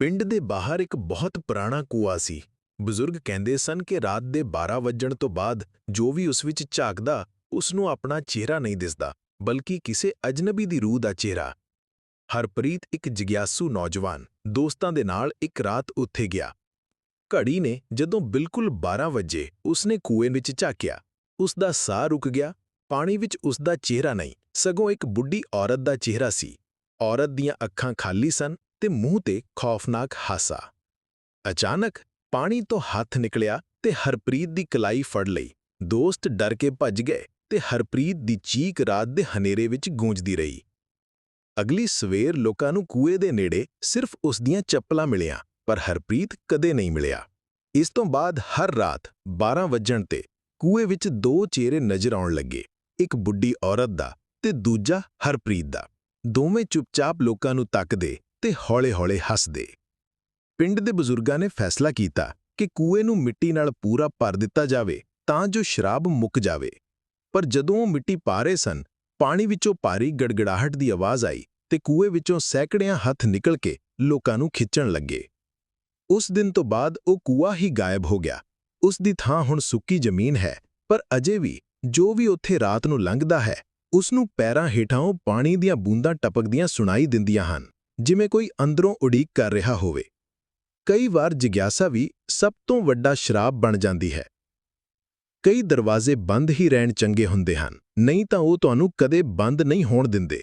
ਪਿੰਡ ਦੇ ਬਾਹਰ ਇੱਕ ਬਹੁਤ ਪੁਰਾਣਾ ਕੂਆ ਸੀ। ਬਜ਼ੁਰਗ ਕਹਿੰਦੇ ਸਨ ਕਿ ਰਾਤ ਦੇ 12 ਵੱਜਣ ਤੋਂ ਬਾਅਦ ਜੋ ਵੀ ਉਸ ਵਿੱਚ ਝਾਕਦਾ ਉਸ ਨੂੰ ਆਪਣਾ ਚਿਹਰਾ ਨਹੀਂ ਦਿਸਦਾ, ਬਲਕਿ ਕਿਸੇ ਅਜਨਬੀ ਦੀ ਰੂਹ ਦਾ ਚਿਹਰਾ। ਹਰਪ੍ਰੀਤ ਇੱਕ ਜਿਗਿਆਸੂ ਨੌਜਵਾਨ, ਦੋਸਤਾਂ ਦੇ ਨਾਲ ਇੱਕ ਰਾਤ ਉੱਥੇ ਗਿਆ। ਘੜੀ ਨੇ ਜਦੋਂ ਬਿਲਕੁਲ 12 ਵਜੇ, ਉਸਨੇ ਕੂਏ ਵਿੱਚ ਝਾਕਿਆ। ਉਸ ਦਾ ਸਾਹ ਰੁਕ ਗਿਆ, ਪਾਣੀ ਵਿੱਚ ਉਸ ਦਾ ਚਿਹਰਾ ਨਹੀਂ, ਸਗੋਂ ਇੱਕ ਬੁੱਢੀ ਔਰਤ ਦਾ ਚਿਹਰਾ ਸੀ। ਔਰਤ ਦੀਆਂ ਅੱਖਾਂ ਖਾਲੀ ਸਨ ਤੇ ਮੂੰਹ ਤੇ ਖੌਫਨਾਕ ਹਾਸਾ। ਅਚਾਨਕ ਪਾਣੀ ਤੋਂ ਹੱਥ ਨਿਕਲਿਆ ਤੇ ਹਰਪ੍ਰੀਤ ਦੀ ਕਲਾਈ ਫੜ ਲਈ। ਦੋਸਤ ਡਰ ਕੇ ਭੱਜ ਗਏ ਤੇ ਹਰਪ੍ਰੀਤ ਦੀ ਚੀਕ ਰਾਤ ਦੇ ਹਨੇਰੇ ਵਿੱਚ ਗੂੰਜਦੀ ਰਹੀ। ਅਗਲੀ ਸਵੇਰ ਲੋਕਾਂ ਨੂੰ ਕੂਏ ਦੇ ਨੇੜੇ ਸਿਰਫ ਉਸ ਦੀਆਂ ਚੱਪਲਾਂ ਮਿਲੀਆਂ, ਪਰ ਹਰਪ੍ਰੀਤ ਕਦੇ ਨਹੀਂ ਮਿਲਿਆ। ਇਸ ਤੋਂ ਬਾਅਦ ਹਰ ਰਾਤ 12 ਵਜਣ ਤੇ ਕੂਏ ਵਿੱਚ ਦੋ ਚਿਹਰੇ ਨਜ਼ਰ ਆਉਣ ਲੱਗੇ, ਇੱਕ ਬੁੱਢੀ ਔਰਤ ਦਾ ਤੇ ਦੂਜਾ ਹਰਪ੍ਰੀਤ ਦਾ। ਦੋਵੇਂ ਚੁੱਪਚਾਪ ਲੋਕਾਂ ਨੂੰ ਤੱਕਦੇ ਤੇ ਹੌਲੇ-ਹੌਲੇ ਹੱਸਦੇ। ਪਿੰਡ ਦੇ ਬਜ਼ੁਰਗਾਂ ਨੇ ਫੈਸਲਾ ਕੀਤਾ ਕਿ ਕੂਏ ਨੂੰ ਮਿੱਟੀ ਨਾਲ ਪੂਰਾ ਭਰ ਦਿੱਤਾ ਜਾਵੇ ਤਾਂ ਜੋ ਸ਼ਰਾਬ ਮੁੱਕ ਜਾਵੇ। ਪਰ ਜਦੋਂ ਉਹ ਮਿੱਟੀ ਪਾ ਰਹੇ ਸਨ, ਪਾਣੀ ਵਿੱਚੋਂ ਭਾਰੀ ਗੜਗੜਾਹਟ ਦੀ ਆਵਾਜ਼ ਆਈ ਤੇ ਕੂਏ ਵਿੱਚੋਂ ਸੈਂਕੜਿਆਂ ਹੱਥ ਨਿਕਲ ਕੇ ਲੋਕਾਂ ਨੂੰ ਖਿੱਚਣ ਲੱਗੇ। ਉਸ ਦਿਨ ਤੋਂ ਬਾਅਦ ਉਹ ਕੂਆ ਹੀ ਗਾਇਬ ਹੋ ਗਿਆ। ਉਸ ਦੀ ਥਾਂ ਹੁਣ ਸੁੱਕੀ ਜ਼ਮੀਨ ਹੈ, ਪਰ ਅਜੇ ਵੀ ਜੋ ਵੀ ਉੱਥੇ ਰਾਤ ਨੂੰ ਲੰਘਦਾ ਹੈ, ਉਸ ਨੂੰ ਪੈਰਾਂ ਹੇਠਾਂ ਪਾਣੀ ਦੀਆਂ ਬੂੰਦਾਂ ਟਪਕਦੀਆਂ ਸੁਣਾਈ ਦਿੰਦੀਆਂ ਹਨ। ਜਿਵੇਂ ਕੋਈ ਅੰਦਰੋਂ ਉਡੀਕ ਕਰ ਰਿਹਾ ਹੋਵੇ। ਕਈ ਵਾਰ ਜਿਗਿਆਸਾ ਵੀ ਸਭ ਤੋਂ ਵੱਡਾ ਸ਼ਰਾਬ ਬਣ ਜਾਂਦੀ ਹੈ। ਕਈ ਦਰਵਾਜ਼ੇ ਬੰਦ ਹੀ ਰਹਿਣ ਚੰਗੇ ਹੁੰਦੇ ਹਨ, ਨਹੀਂ ਤਾਂ ਉਹ ਤੁਹਾਨੂੰ ਕਦੇ ਬੰਦ ਨਹੀਂ ਹੋਣ ਦਿੰਦੇ।